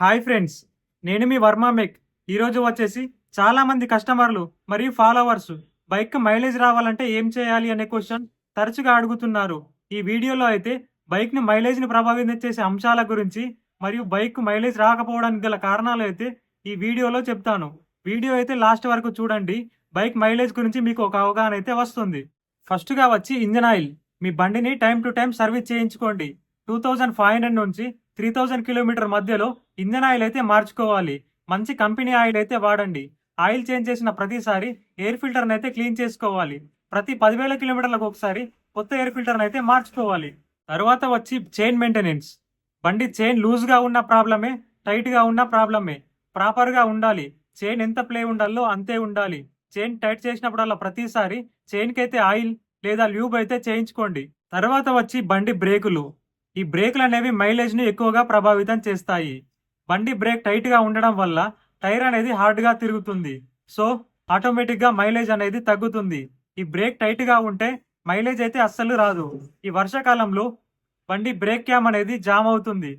Hi friends నేను మీ వర్మ మెక్. ఈరోజు వచ్చేసి చాలామంది కస్టమర్లు మరియు ఫాలోవర్స్ బైక్ మైలేజ్ రావాలంటే ఏం చేయాలి అనే క్వశ్చన్ తరచుగా అడుగుతున్నారు. ఈ వీడియోలో అయితే బైక్ను మైలేజ్ని ప్రభావితం చేసే అంశాల గురించి మరియు బైక్ మైలేజ్ రాకపోవడానికి గల కారణాలు అయితే ఈ వీడియోలో చెప్తాను. వీడియో అయితే లాస్ట్ వరకు చూడండి. బైక్ మైలేజ్ గురించి మీకు ఒక అవగాహన అయితే వస్తుంది. ఫస్ట్గా వచ్చి ఇంజన్ ఆయిల్. మీ బండిని టైం టు టైం సర్వీస్ చేయించుకోండి. టూ థౌజండ్ ఫైవ్ హండ్రెడ్ నుంచి త్రీ థౌజండ్ కిలోమీటర్ మధ్యలో ఇంజన్ ఆయిల్ అయితే మార్చుకోవాలి. మంచి కంపెనీ ఆయిల్ అయితే వాడండి. ఆయిల్ చేంజ్ చేసిన ప్రతిసారి ఎయిర్ ఫిల్టర్ని అయితే క్లీన్ చేసుకోవాలి. ప్రతి పదివేల కిలోమీటర్లకు ఒకసారి కొత్త ఎయిర్ ఫిల్టర్ని అయితే మార్చుకోవాలి. తర్వాత వచ్చి చైన్ మెయింటెనెన్స్ బండి చైన్ లూజ్గా ఉన్న ప్రాబ్లమే టైట్గా ఉన్న ప్రాబ్లమే. ప్రాపర్గా ఉండాలి. చైన్ ఎంత ప్లే ఉండాలో అంతే ఉండాలి. చైన్ టైట్ చేసినప్పుడల్లా ప్రతిసారి చైన్కి అయితే ఆయిల్ లేదా ల్యూబ్ అయితే చేయించుకోండి. తర్వాత వచ్చి బండి బ్రేకులు ఈ బ్రేకులు అనేవి మైలేజ్ని ఎక్కువగా ప్రభావితం చేస్తాయి. బండి బ్రేక్ టైట్గా ఉండడం వల్ల టైర్ అనేది హార్డ్గా తిరుగుతుంది. సో ఆటోమేటిక్గా మైలేజ్ అనేది తగ్గుతుంది. ఈ బ్రేక్ టైట్గా ఉంటే మైలేజ్ అయితే అస్సలు రాదు. ఈ వర్షాకాలంలో బండి బ్రేక్ క్యామ్ అనేది జామ్ అవుతుంది.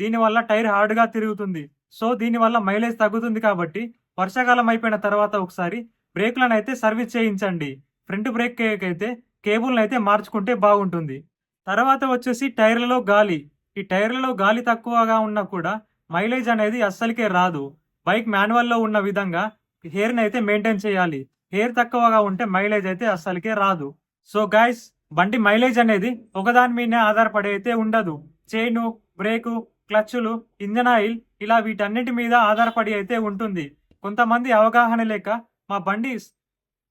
దీనివల్ల టైర్ హార్డ్గా తిరుగుతుంది. సో దీనివల్ల మైలేజ్ తగ్గుతుంది కాబట్టి వర్షాకాలం అయిపోయిన తర్వాత ఒకసారి బ్రేక్లను అయితే సర్వీస్ చేయించండి. ఫ్రంట్ బ్రేక్ అయితే కేబుల్ని అయితే మార్చుకుంటే బాగుంటుంది. తర్వాత వచ్చేసి టైర్లలో గాలి. ఈ టైర్లలో గాలి తక్కువగా ఉన్నా కూడా మైలేజ్ అనేది అస్సలకే రాదు. బైక్ మాన్యువల్లో ఉన్న విధంగా హెయిర్ని అయితే మెయింటైన్ చేయాలి. హెయిర్ తక్కువగా ఉంటే మైలేజ్ అయితే అస్సలకే రాదు. సో గైస్ బండి మైలేజ్ అనేది ఒకదాని మీదనే ఆధారపడి అయితే ఉండదు. చైను బ్రేకు క్లచ్లు ఇంజన్ ఆయిల్ ఇలా వీటన్నిటి మీద ఆధారపడి అయితే ఉంటుంది. కొంతమంది అవగాహన లేక మా బండి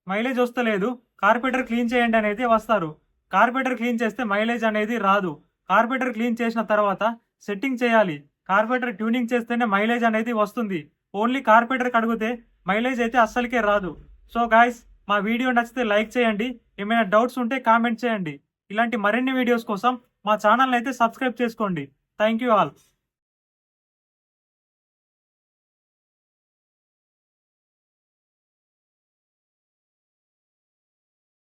మైలేజ్ వస్తలేదు కార్పెటర్ క్లీన్ చేయండి అని అయితే వస్తారు. కార్పెటర్ క్లీన్ చేస్తే మైలేజ్ అనేది రాదు. కార్పెటర్ క్లీన్ చేసిన తర్వాత సెట్టింగ్ చేయాలి. కార్పెటర్ ట్యూనింగ్ చేస్తేనే మైలేజ్ అనేది వస్తుంది. ఓన్లీ కార్పెటర్ కడిగితే మైలేజ్ అయితే అస్సలకే రాదు. సో గాయస్ మా వీడియో నచ్చితే లైక్ చేయండి. ఏమైనా డౌట్స్ ఉంటే కామెంట్ చేయండి. ఇలాంటి మరిన్ని వీడియోస్ కోసం మా ఛానల్ అయితే సబ్స్క్రైబ్ చేసుకోండి. Thank you all